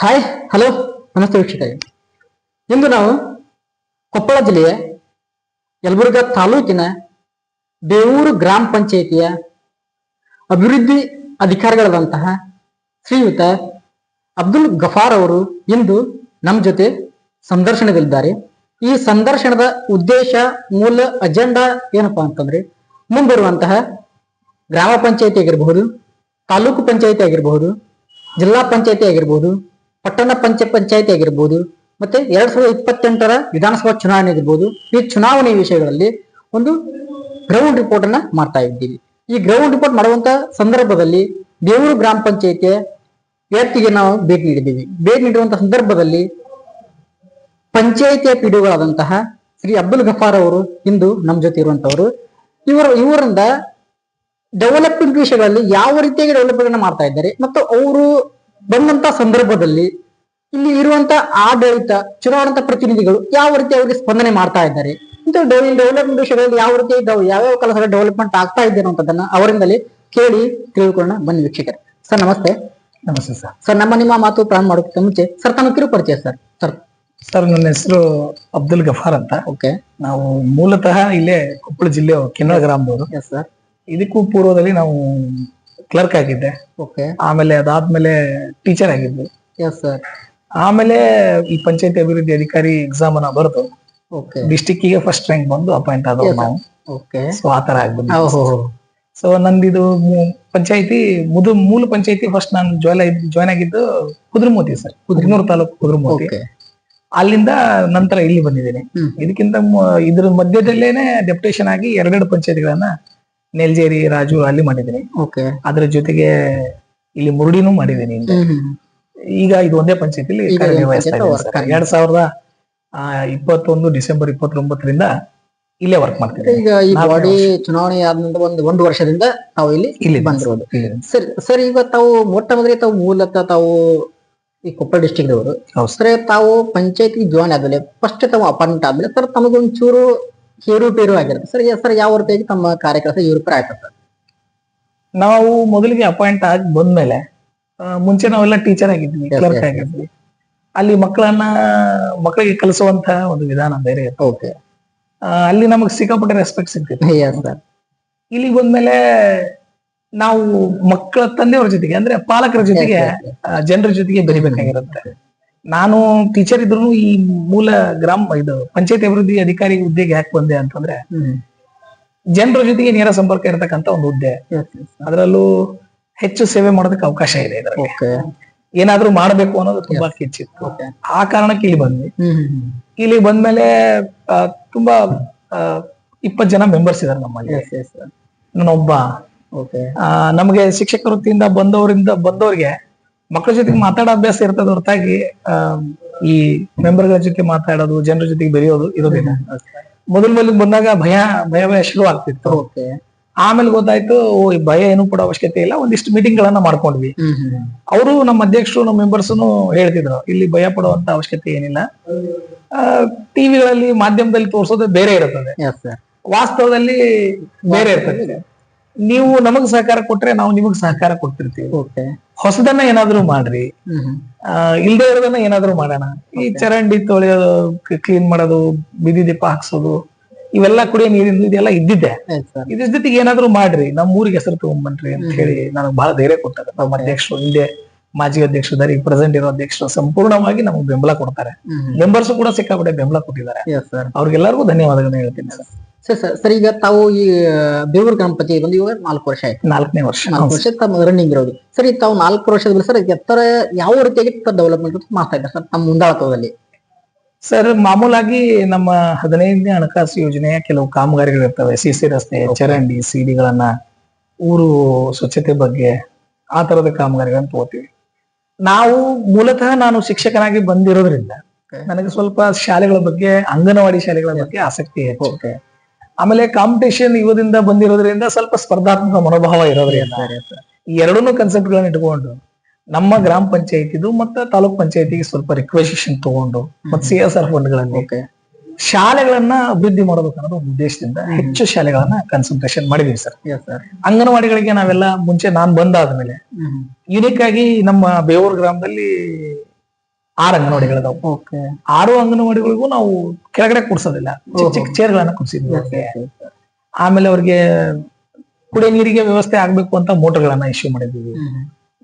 Hi hello ನಮಸ್ತೆ ವೀಕ್ಷಕರೇ. ಇಂದು ನಾವು ಕೊಪ್ಪಳ ಜಿಲ್ಲೆಯ ಯಲಬುರ್ಗಾ ತಾಲೂಕಿನ ಬೇವೂರು ಗ್ರಾಮ ಪಂಚಾಯಿತಿಯ ಅಭಿವೃದ್ಧಿ ಅಧಿಕಾರಿಗಳಾದಂತಹ ಶ್ರೀಯುತ ಅಬ್ದುಲ್ ಗಫಾರ್ ಅವರು ಇಂದು ನಮ್ಮ ಜೊತೆ ಸಂದರ್ಶನದಲ್ಲಿದ್ದಾರೆ. ಈ ಸಂದರ್ಶನದ ಉದ್ದೇಶ, ಮೂಲ ಅಜೆಂಡಾ ಏನಪ್ಪಾ ಅಂತಂದ್ರೆ ಮುಂಬರುವಂತಹ ಗ್ರಾಮ ಪಂಚಾಯತಿ ಆಗಿರಬಹುದು, ತಾಲೂಕು ಪಂಚಾಯತಿ ಆಗಿರಬಹುದು, ಜಿಲ್ಲಾ ಪಂಚಾಯತಿ ಆಗಿರ್ಬೋದು ಪಟ್ಟಣ ಪಂಚ ಪಂಚಾಯತಿ ಆಗಿರ್ಬೋದು, ಮತ್ತೆ ಎರಡ್ ಸಾವಿರದ ಇಪ್ಪತ್ತೆಂಟರ ವಿಧಾನಸಭಾ ಚುನಾವಣೆ ಆಗಿರ್ಬೋದು, ಈ ಚುನಾವಣೆ ವಿಷಯಗಳಲ್ಲಿ ಒಂದು ಗ್ರೌಂಡ್ ರಿಪೋರ್ಟ್ ಅನ್ನ ಮಾಡ್ತಾ ಇದ್ದೀವಿ. ಈ ಗ್ರೌಂಡ್ ರಿಪೋರ್ಟ್ ಮಾಡುವಂತ ಸಂದರ್ಭದಲ್ಲಿ ಬೇವೂರು ಗ್ರಾಮ ಪಂಚಾಯತಿಯ ವ್ಯಾಪ್ತಿಗೆ ನಾವು ಭೇಟಿ ನೀಡಿದ್ದೀವಿ. ಭೇಟಿ ನೀಡುವಂತ ಸಂದರ್ಭದಲ್ಲಿ ಪಂಚಾಯಿತಿಯ ಪಿಡಿಒಗಳಾದಂತಹ ಶ್ರೀ ಅಬ್ದುಲ್ ಗಫಾರ್ ಅವರು ಇಂದು ನಮ್ಮ ಜೊತೆ ಇರುವಂತವರು. ಇವರು, ಇವರಿಂದ ಡೆವಲಪ್ಮೆಂಟ್ ವಿಷಯಗಳಲ್ಲಿ ಯಾವ ರೀತಿಯಾಗಿ ಡೆವಲಪ್ಮೆಂಟ್ ಮಾಡ್ತಾ ಇದ್ದಾರೆ ಮತ್ತು ಅವರು ಬಂದಂತ ಸಂದರ್ಭದಲ್ಲಿ ಇಲ್ಲಿ ಇರುವಂತ ಆಡಳಿತ ಚುನಾವಣಾ ಪ್ರತಿನಿಧಿಗಳು ಯಾವ ರೀತಿ ಅವರಿಗೆ ಸ್ಪಂದನೆ ಮಾಡ್ತಾ ಇದ್ದಾರೆ? ಇಂಥ ಡೆವಲಪ್ಮೆಂಟ್ ವಿಷಯಗಳಲ್ಲಿ ಯಾವ ರೀತಿ ಯಾವ್ಯಾವ ಕೆಲಸದ ಡೆವಲಪ್ಮೆಂಟ್ ಆಗ್ತಾ ಇದೆ ಅನ್ನೋದನ್ನ ಅವರಿಂದಲೇ ಕೇಳಿ ತಿಳ್ಕೊಳ್ಳೋಣ ಬನ್ನಿ ವೀಕ್ಷಕರೇ. ಸರ್ ನಮಸ್ತೆ. ನಮಸ್ತೆ ಸರ್. ಸರ್ ನಮ್ಮ ನಿಮ್ಮ ಮಾತು ಪ್ರಾರಂಭ ಮಾಡೋಕ್ಕೆ ಮುಂಚೆ ಸರ್ ತಮ್ಮ ಕಿರು ಪರಿಚಯ ಸರ್. ಸರ್. ಸರ್ ನನ್ನ ಹೆಸರು ಅಬ್ದುಲ್ ಗಫಾರ್ ಅಂತ. ಓಕೆ. ನಾವು ಮೂಲತಃ ಇಲ್ಲೇ ಕೊಪ್ಪಳ ಜಿಲ್ಲೆ ಕೆನ್ನಡ ಗ್ರಾಮದವರು. ಎಸ್ ಸರ್ ಇದಕ್ಕೂ ಪೂರ್ವದಲ್ಲಿ ನಾವು ಕ್ಲರ್ಕ್ ಆಗಿದ್ದೆ ಓಕೆ ಆಮೇಲೆ ಅದಾದ್ಮೇಲೆ ಟೀಚರ್ ಆಗಿದ್ದೆ ಎಸ್ ಸರ್ ಆಮೇಲೆ ಈ ಪಂಚಾಯತಿ ಅಭಿವೃದ್ಧಿ ಅಧಿಕಾರಿ ಎಕ್ಸಾಮ್ ಅನ್ನ ಬರೆದು ಓಕೆ ಡಿಸ್ಟಿಕ್ಗೆ ಫಸ್ಟ್ ರ್ಯಾಂಕ್ ಬಂದು ಅಪಾಯಿಂಟ್ ಆದವು ನಾವು. ಓಕೆ ಸೊ ಆತರ ಆಗ್ಬಿಟ್ಟು ಸೊ ನಂದಿದು ಪಂಚಾಯತಿ ಮುದು ಮೂಲ ಪಂಚಾಯತಿ ಫಸ್ಟ್ ನಾನು ಜಾಯ್ನ್ ಜಾಯ್ನ್ ಆಗಿದ್ದು ಕುದ್ರಮೋತಿ ಸರ್ ಕುದ್ರನೂರು ತಾಲೂಕು ಕುದ್ರಮೋತಿ. ಅಲ್ಲಿಂದ ನಂತರ ಇಲ್ಲಿ ಬಂದಿದ್ದೀನಿ. ಇದಕ್ಕಿಂತ ಇದ್ರ ಮಧ್ಯದಲ್ಲೇನೆ ಡೆಪ್ಟೇಷನ್ ಆಗಿ ಎರಡೆರಡು ಪಂಚಾಯತಿಗಳನ್ನ ನೆಲ್ಜೇರಿ ರಾಜು ಅಲ್ಲಿ ಮಾಡಿದ್ದೀನಿ. ಓಕೆ. ಅದ್ರ ಜೊತೆಗೆ ಇಲ್ಲಿ ಮುರುಡಿನೂ ಮಾಡಿದ್ದೀನಿ ಹಿಂದೆ. ಈಗ ಇದು ಒಂದೇ ಪಂಚಾಯತಿಲಿ ಈಗ ಕಾರ್ಯನಿರ್ವಹಿಸ್ತಾ ಪಂಚಾಯ್ತಿ ಇದ್ದೀನಿ work ಸರ್. ಆಗ್ತಾ ಎರಡ್ ಸಾವಿರದ ಆ, ಇಪ್ಪತ್ತೊಂದು ಡಿಸೆಂಬರ್ ಇಪ್ಪತ್ತೊಂಬತ್ತರಿಂದ ಇಲ್ಲೇ ವರ್ಕ್ ಮಾಡ್ತೀನಿ ಈಗ ಈ ನಾಲ್ಕನೇ ಬಾಡಿ ಚುನಾವಣೆ ಆದ ನಂತರ ಒಂದು ಒಂದು ವರ್ಷದಿಂದ ತಾವು ಇಲ್ಲಿ ಇಲ್ಲಿ ಬಂದಿರೋದು. ಸರಿ ಸರಿ ಸರ್ ಈಗ ತಾವು ಮೊಟ್ಟ ಮೊದಲಿಗೆ ತಾವು ಮೂಲತಃ ತಾವು ಈ ಕೊಪ್ಪಳ ಡಿಸ್ಟಿಕ್ ದವರು. ಹೌದು. ಸರ್. ಸರ್ ತಾವು ಪಂಚಾಯತಿ ಜಾಯ್ನ್ ಆದ್ಮೇಲೆ ಫಸ್ಟ್ ತಾವು ಅಪಾಯಿಂಟ್ ಆದ್ಮೇಲೆ ಸರ್ ತಮಗೊಂಚೂರು ಏರುಪೇರು ಆಗಿರುತ್ತೆ ಸರ್ ಸರ್ ಯಾವ ರೀತಿಯಾಗಿ ತಮ್ಮ ಕಾರ್ಯಕರ್ತ ಇವ್ರ ಆಯ್ತು ಸರ್? ನಾವು ಮೊದಲಿಗೆ ಅಪಾಯಿಂಟ್ ಆಗಿ ಬಂದ್ಮೇಲೆ ಮುಂಚೆ ನಾವೆಲ್ಲ ಟೀಚರ್ ಆಗಿದ್ವಿ ಕ್ಲರ್ಕ್. ಆಗಿದ್ವಿ. ಅಲ್ಲಿ ಮಕ್ಕಳನ್ನ ಮಕ್ಕಳಿಗೆ ಕಲಿಸುವಂತ ಒಂದು ವಿಧಾನ ಬೇರೆ ಓಕೆ ಅಲ್ಲಿ ನಮಗೆ ಸಿಕ್ಕಾಪಟ್ಟೆ ರೆಸ್ಪೆಕ್ಟ್ ಸಿಗ್ತಿತ್ತು. ಇಲ್ಲಿ ಬಂದ್ಮೇಲೆ ನಾವು ಮಕ್ಕಳ ತಂದೆಯವ್ರ ಜೊತೆಗೆ ಅಂದ್ರೆ ಪಾಲಕರ ಜೊತೆಗೆ ಜನರ ಜೊತೆಗೆ ಬೆರಿಬೇಕಾಗಿರುತ್ತೆ. ನಾನು ಟೀಚರ್ ಇದ್ರು ಈ ಮೂಲ ಗ್ರಾಮ ಇದು ಪಂಚಾಯತ್ ಅಭಿವೃದ್ಧಿ ಅಧಿಕಾರಿ ಹುದ್ದೆಗೆ ಯಾಕೆ ಬಂದೆ ಅಂತಂದ್ರೆ ಜನರ ಜೊತೆಗೆ ನೇರ ಸಂಪರ್ಕ ಇರತಕ್ಕಂತ ಒಂದು ಹುದ್ದೆ. ಅದರಲ್ಲೂ ಹೆಚ್ಚು ಸೇವೆ ಮಾಡೋದಕ್ಕೆ ಅವಕಾಶ ಇದೆ ಇದರಲ್ಲಿ. ಏನಾದ್ರೂ ಮಾಡಬೇಕು ಅನ್ನೋದು ತುಂಬಾ ಕಿಚ್ಚಿತ್ತು. ಆ ಕಾರಣಕ್ಕೆ ಇಲ್ಲಿ ಬಂದ್ವಿ. ಇಲ್ಲಿ ಬಂದ್ಮೇಲೆ ತುಂಬಾ ಇಪ್ಪತ್ತು ಜನ ಮೆಂಬರ್ಸ್ ಇದಾರೆ ನಮ್ಮಲ್ಲಿ. ಎಸ್ ಎಸ್ ಸರ್ ನಾನೊಬ್ಬ ಓಕೆ ಆ, ನಮಗೆ ಶಿಕ್ಷಕ ವೃತ್ತಿಯಿಂದ ಬಂದವರಿಂದ ಬಂದವರಿಗೆ ಮಕ್ಕಳ ಜೊತೆಗೆ ಮಾತಾಡೋ ಅಭ್ಯಾಸ ಇರ್ತದ ಹೊರತಾಗಿ ಈ ಮೆಂಬರ್ಗಳ ಜೊತೆ ಮಾತಾಡೋದು ಜನರ ಜೊತೆಗೆ ಬೆರೆಯೋದು ಇರೋದಿಲ್ಲ. ಮೊದಲ್ ಮೊದಲು ಬಂದಾಗ ಭಯ ಭಯ ಭಯ ಶುರು ಆಗ್ತಿತ್ತು. ಆಮೇಲೆ ಗೊತ್ತಾಯ್ತು ಈ ಭಯ ಏನು ಕೂಡ ಅವಶ್ಯಕತೆ ಇಲ್ಲ ಒಂದಿಷ್ಟು ಮೀಟಿಂಗ್ ಗಳನ್ನ ಮಾಡ್ಕೊಂಡ್ವಿ ಅವರು ನಮ್ಮ ಅಧ್ಯಕ್ಷರು ನಮ್ಮ ಮೆಂಬರ್ಸ್ ಹೇಳ್ತಿದ್ರು ಇಲ್ಲಿ ಭಯ ಪಡುವಂತ ಅವಶ್ಯಕತೆ ಏನಿಲ್ಲ. ಟಿವಿಗಳಲ್ಲಿ ಮಾಧ್ಯಮದಲ್ಲಿ ತೋರಿಸೋದು ಬೇರೆ ಇರುತ್ತದೆ. ವಾಸ್ತವದಲ್ಲಿ ಬೇರೆ ಇರ್ತದೆ. ನೀವು ನಮಗ್ ಸಹಕಾರ ಕೊಟ್ರೆ ನಾವು ನಿಮಗ್ ಸಹಕಾರ ಕೊಡ್ತಿರ್ತೀವಿ ಹೊಸದನ್ನ ಏನಾದ್ರು ಮಾಡ್ರಿ. ಇಲ್ದೆ ಇರೋದನ್ನ ಏನಾದ್ರು ಮಾಡೋಣ. ಈ ಚರಂಡಿ ತೊಳೆಯೋದು ಕ್ಲೀನ್ ಮಾಡೋದು ಬೀದಿ ದೀಪ ಹಾಕ್ಸೋದು ಇವೆಲ್ಲ ಕುಡಿಯೋ ನೀರಿಂದು ಇದೆಲ್ಲ ಇದ್ದಿದ್ದೆ. ಇದ್ರ ಜೊತೆಗೆ ಏನಾದ್ರೂ ಮಾಡ್ರಿ. ನಮ್ಮ ಊರಿಗೆ ಹೆಸರು ತಗೊಂಡ್ಬನ್ರಿ ಅಂತ ಹೇಳಿ ನನಗೆ ಬಹಳ ಧೈರ್ಯ ಕೊಟ್ಟಾರೆ. ನಮ್ಮ ಅಧ್ಯಕ್ಷರು ಹಿಂದೆ ಮಾಜಿ ಅಧ್ಯಕ್ಷರು ಈಗ ಪ್ರೆಸೆಂಟ್ ಇರೋ ಅಧ್ಯಕ್ಷರು ಸಂಪೂರ್ಣವಾಗಿ ನಮಗೆ ಬೆಂಬಲ ಕೊಡ್ತಾರೆ. ಮೆಂಬರ್ಸ್ ಕೂಡ ಸಿಕ್ಕಾಪಟ್ಟೆ ಬೆಂಬಲ ಕೊಟ್ಟಿದ್ದಾರೆ. ಅವ್ರಿಗೆಲ್ಲರಿಗೂ ಧನ್ಯವಾದಗಳನ್ನ ಹೇಳ್ತೀನಿ ಸರ್ ಸರ್ ಸರ್ ಈಗ ತಾವು ಈ ಬೇವೂರು ಗಣಪತಿ ಬಂದು ಇವಾಗ ನಾಲ್ಕು ವರ್ಷ ಆಯ್ತು. ನಾಲ್ಕನೇ ವರ್ಷ. ನಾಲ್ಕು ವರ್ಷ ತಮ್ಮ ರನ್ನಿಂಗ್ ಇರೋದು. ಸರ್ ಈಗ ತಾವು ನಾಲ್ಕು ವರ್ಷದಲ್ಲಿ ಸರ್ ಎತ್ತರ ಯಾವ ರೀತಿಯಾಗಿ ಡೆವಲಪ್ಮೆಂಟ್ ಮಾಡ್ತಾ ಇದ್ದಾರೆ ಸರ್ ತಮ್ಮ ಮುಂದಾಳತ್ವದಲ್ಲಿ? ಸರ್ ಮಾಮೂಲಾಗಿ ನಮ್ಮ ಹದಿನೈದನೇ ಹಣಕಾಸು ಯೋಜನೆಯ ಕೆಲವು ಕಾಮಗಾರಿಗಳು ಇರ್ತವೆ. ಸಿ ಸಿ ರಸ್ತೆ ಚರಂಡಿ ಸಿಡಿಗಳನ್ನ ಊರು ಸ್ವಚ್ಛತೆ ಬಗ್ಗೆ ಆ ತರದ ಕಾಮಗಾರಿಗಳನ್ನ ತಗೋತೀವಿ. ನಾವು ಮೂಲತಃ ನಾನು ಶಿಕ್ಷಕನಾಗಿ ಬಂದಿರೋದ್ರಿಂದ ನನಗೆ ಸ್ವಲ್ಪ ಶಾಲೆಗಳ ಬಗ್ಗೆ ಅಂಗನವಾಡಿ ಶಾಲೆಗಳ ಬಗ್ಗೆ ಆಸಕ್ತಿ ಹೆಚ್ಚು. ಆಮೇಲೆ ಕಾಂಪಿಟೇಷನ್ ಯುವದಿಂದ ಬಂದಿರೋದ್ರಿಂದ ಸ್ವಲ್ಪ ಸ್ಪರ್ಧಾತ್ಮಕ ಮನೋಭಾವ ಇರೋದ್ರಿಂದ ಈ ಎರಡನ್ನೂ ಕನ್ಸೆಪ್ಟ್ಗಳನ್ನ ಇಟ್ಕೊಂಡು ನಮ್ಮ ಗ್ರಾಮ ಪಂಚಾಯತಿದು ಮತ್ತೆ ತಾಲೂಕ್ ಪಂಚಾಯತಿಗೆ ಸ್ವಲ್ಪ ರಿಕ್ವೆಸ್ಟೇಷನ್ ತಗೊಂಡು ಮತ್ತೆ ಸಿ ಎಸ್ ಆರ್ ಫಂಡ್ಗಳಲ್ಲಿ ಶಾಲೆಗಳನ್ನ ಅಭಿವೃದ್ಧಿ ಮಾಡಬೇಕು ಅನ್ನೋದು ಒಂದು ಉದ್ದೇಶದಿಂದ ಹೆಚ್ಚು ಶಾಲೆಗಳನ್ನ ಕನ್ಸಂಟ್ರೇಷನ್ ಮಾಡಿದೀವಿ ಸರ್. ಅಂಗನವಾಡಿಗಳಿಗೆ ನಾವೆಲ್ಲ ಮುಂಚೆ ನಾನ್ ಬಂದಾದ್ಮೇಲೆ ಯುನಿಕ್ ಆಗಿ ನಮ್ಮ ಬೇವೂರ್ ಗ್ರಾಮದಲ್ಲಿ ಆರು ಅಂಗನವಾಡಿಗಳು ಓಕೆ. ಆರು ಅಂಗನವಾಡಿಗಳಿಗೂ ನಾವು ಕೆಳಗಡೆ ಕೂಡ್ಸೋದಿಲ್ಲ. ಚಿಕ್ಕ ಚಿಕ್ಕ ಚೇರ್ಗಳನ್ನ ಕೂಡ್ಸಿದ್ವಿ. ಆಮೇಲೆ ಅವ್ರಿಗೆ ಕುಡಿಯೋ ನೀರಿಗೆ ವ್ಯವಸ್ಥೆ ಆಗ್ಬೇಕು ಅಂತ ಮೋಟರ್ಗಳನ್ನ ಇಶ್ಯೂ ಮಾಡಿದ್ವಿ